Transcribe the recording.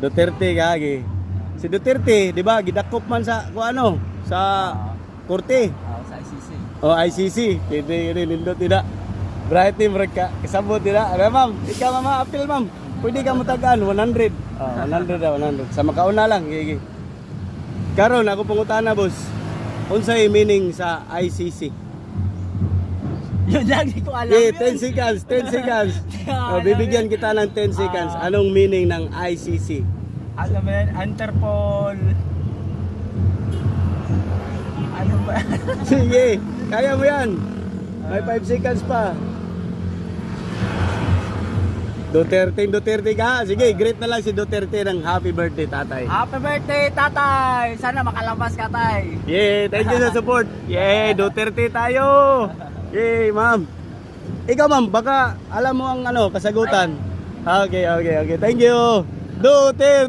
Duterte kagi. Si Duterte, di ba, gidakop man sa kung ano, sa korte. Ah, sa ICC. O ICC, kini kini nindot tidak. Bright team ka. Kasabot tidak. Ano ma'am? Ikaw mama appeal ma'am. Pwede ka mutagaan 100. Oh, 100 daw, 100. Sa makauna lang, gigi. Karon ako pangutana boss. Unsay meaning sa ICC? Yun lang, di ko alam yun. 10 seconds, 10 seconds. Ah, O, bibigyan kita ng 10 seconds. Ah. Anong meaning ng ICC? Ano ba yan? Interpol. Ano ba? Sige, kaya mo yan. May 5 seconds pa. Duterte, Duterte ka. Sige, great na lang si Duterte ng happy birthday, tatay. Happy birthday, tatay! Sana makalabas ka, tay. Yay, thank you sa support. Yay, Duterte tayo. Yay, ma'am. Ikaw, ma'am, baka alam mo ang ano, kasagutan. Okay, okay, okay. Thank you. Duterte.